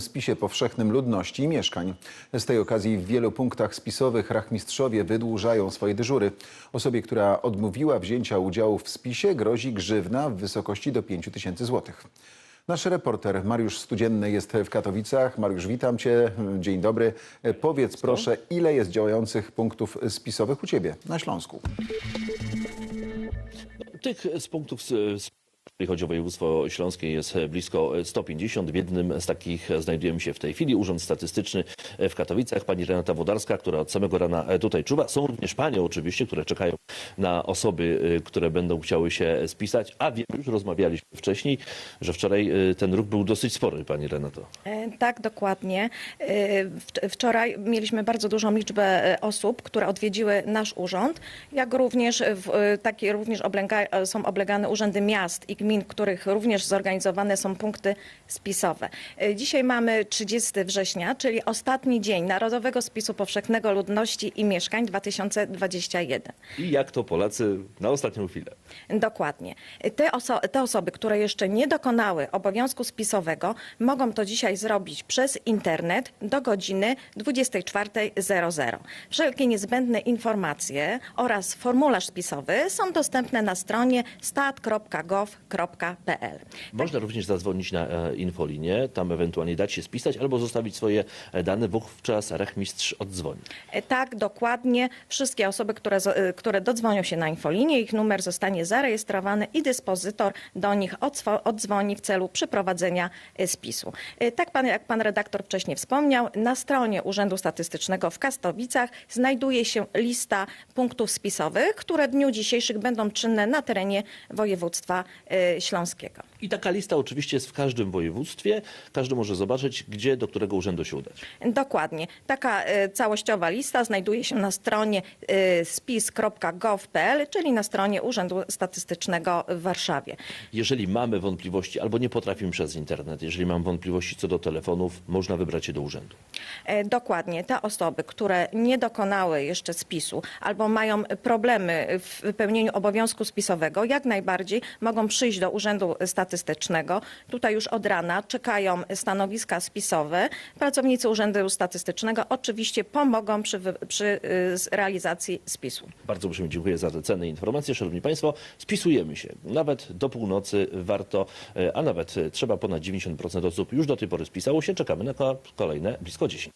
spisie powszechnym ludności i mieszkań. Z tej okazji w wielu punktach spisowych rachmistrzowie wydłużają swoje dyżury. Osobie, która odmówiła wzięcia udziału w spisie grozi grzywna w wysokości do 5 tysięcy złotych. Nasz reporter Mariusz Studzienny jest w Katowicach. Mariusz, witam cię. Dzień dobry. Powiedz proszę, ile jest działających punktów spisowych u ciebie na Śląsku? Tych z punktów, jeżeli chodzi o województwo śląskie, jest blisko 150. W jednym z takich znajdujemy się w tej chwili Urząd Statystyczny w Katowicach. Pani Renata Wodarska, która od samego rana tutaj czuwa. Są również panie oczywiście, które czekają na osoby, które będą chciały się spisać. A wiem, już rozmawialiśmy wcześniej, że wczoraj y, ten ruch był dosyć spory, pani Renato. E, Tak, dokładnie. E, wcz- Wczoraj mieliśmy bardzo dużą liczbę e, osób, które odwiedziły nasz urząd, jak również w, e, takie również e, są oblegane urzędy miast i gmin, w których również zorganizowane są punkty spisowe. E, Dzisiaj mamy 30 września, czyli ostatni dzień Narodowego Spisu Powszechnego Ludności i Mieszkań 2021. I jak to Polacy na ostatnią chwilę. Dokładnie. Te, oso- te osoby, które jeszcze nie dokonały obowiązku spisowego, mogą to dzisiaj zrobić przez internet do godziny 24.00. Wszelkie niezbędne informacje oraz formularz spisowy są dostępne na stronie stat.gov.pl. Można również zadzwonić na e, infolinię, tam ewentualnie dać się spisać albo zostawić swoje e, dane, wówczas rachmistrz odzwoni. E, Tak, dokładnie. Wszystkie osoby, które, z- e, które dodzwonią się na infolinię, ich numer zostanie zarejestrowany i dyspozytor do nich odzwo- oddzwoni w celu przeprowadzenia e, spisu. E, Tak pan, jak pan redaktor wcześniej wspomniał, na stronie Urzędu Statystycznego w Kastowicach znajduje się lista punktów spisowych, które w dniu dzisiejszym będą czynne na terenie województwa e, śląskiego. I taka lista oczywiście jest w każdym województwie. Każdy może zobaczyć, gdzie, do którego urzędu się udać. Dokładnie. Taka e, całościowa lista znajduje się na stronie e, spis.gov.pl, czyli na stronie Urzędu Statystycznego w Warszawie. Jeżeli mamy wątpliwości albo nie potrafimy przez internet, jeżeli mamy wątpliwości co do telefonów, można wybrać się do urzędu. E, Dokładnie. Te osoby, które nie dokonały jeszcze spisu albo mają problemy w wypełnieniu obowiązku spisowego, jak najbardziej mogą przyjść do Urzędu Statystycznego. Tutaj już od rana czekają stanowiska spisowe. Pracownicy Urzędu Statystycznego oczywiście pomogą przy, przy y, realizacji spisu. Bardzo uprzejmie dziękuję za te cenne informacje. Szanowni Państwo, spisujemy się. Nawet do północy warto, e, a nawet trzeba ponad 90% osób już do tej pory spisało się. Czekamy na ko- kolejne blisko 10.